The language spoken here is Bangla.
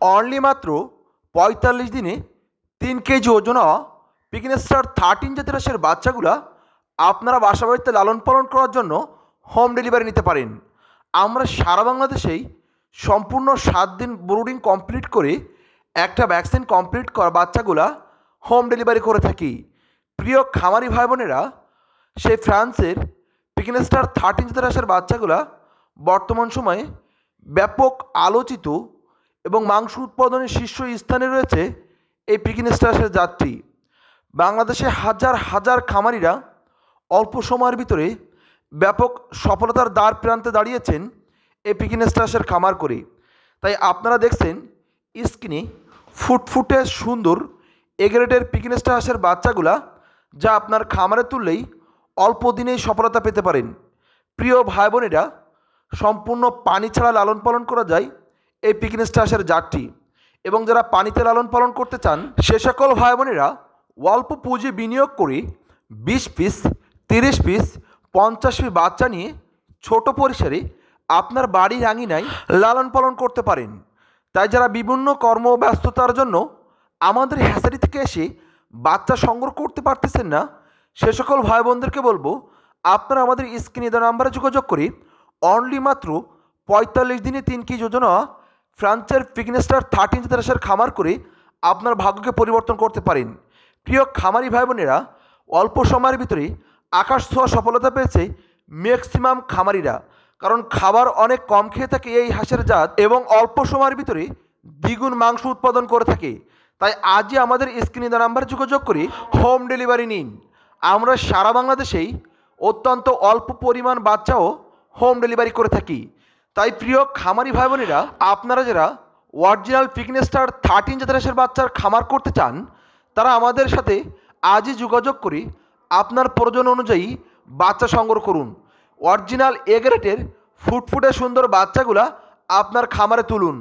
অনলি মাত্র পঁয়তাল্লিশ দিনে তিন কেজি ওজন হওয়া পিকিন স্টার থার্টিন জাতের হাঁসের বাচ্চাগুলা আপনারা বাসা বাড়িতে লালন পালন করার জন্য হোম ডেলিভারি নিতে পারেন। আমরা সারা বাংলাদেশেই সম্পূর্ণ সাত দিন ব্রুডিং কমপ্লিট করে একটা ভ্যাকসিন কমপ্লিট করা বাচ্চাগুলা হোম ডেলিভারি করে থাকি। প্রিয় খামারি ভাই বোনেরা সেই ফ্রান্সের পিকিন স্টার থার্টিন জাতের হাঁসের বাচ্চাগুলা বর্তমান সময়ে ব্যাপক আলোচিত এবং মাংস উৎপাদনের শীর্ষ স্থানে রয়েছে এই পিকিন স্টারের জাতটি বাংলাদেশে হাজার হাজার খামারিরা অল্প সময়ের ভিতরে ব্যাপক সফলতার দ্বার প্রান্তে দাঁড়িয়েছেন এই পিকিন স্টাসের খামার করে। তাই আপনারা দেখছেন স্কিনে ফুটফুটে সুন্দর এগ্রেডের পিকিন স্টাসের বাচ্চাগুলা যা আপনার খামারে তুললেই অল্প দিনেই সফলতা পেতে পারেন। প্রিয় ভাই বোনেরা সম্পূর্ণ পানি ছাড়া লালন পালন করা যায় এই পিকিন স্টাসের জাতটি এবং যারা পানিতে লালন পালন করতে চান, সে সকল ভাই বোনেরা অল্প পুঁজি বিনিয়োগ করে বিশ পিস, তিরিশ পিস, পঞ্চাশ পিস বাচ্চা নিয়ে ছোট পরিসরে আপনার বাড়ির আঙিনায় লালন পালন করতে পারেন। তাই যারা বিভিন্ন কর্মব্যস্ততার জন্য আমাদের হ্যাসারি থেকে এসে বাচ্চা সংগ্রহ করতে পারতেছেন না, সে সকল ভাই বোনদেরকে বলব, আপনারা আমাদের স্ক্রিনে দেওয়া নাম্বারে যোগাযোগ করে অনলি মাত্র পঁয়তাল্লিশ দিনে তিন কেজি যোজনা ফ্রান্সের ফিকনেস্টার থার্টিন তেরাশের খামার করে আপনার ভাগ্যকে পরিবর্তন করতে পারেন। প্রিয় খামারি ভাই বোনেরা অল্প সময়ের ভিতরে আকাশ ছোঁয়া সফলতা পেয়েছে ম্যাক্সিমাম খামারিরা। কারণ খাবার অনেক কম খেয়ে থাকে এই হাঁসের জাত এবং অল্প সময়ের ভিতরে দ্বিগুণ মাংস উৎপাদন করে থাকে। তাই আজই আমাদের স্ক্রিনে দেওয়া নাম্বারে যোগাযোগ করে হোম ডেলিভারি নিন। আমরা সারা বাংলাদেশেই অত্যন্ত অল্প পরিমাণ বাচ্চাও হোম ডেলিভারি করে থাকি। তাই প্রিয় খামারি ভাই বোনেরা আপনারা যারা অরিজিনাল পিকনেস্টার থার্টিন জেনারেশন বাচ্চার খামার করতে চান, তারা আমাদের সাথে আজই যোগাযোগ করে আপনার প্রয়োজন অনুযায়ী বাচ্চা সংগ্রহ করুন। অরিজিনাল এগ্রেটের ফুটফুটে সুন্দর বাচ্চাগুলা আপনার খামারে তুলুন।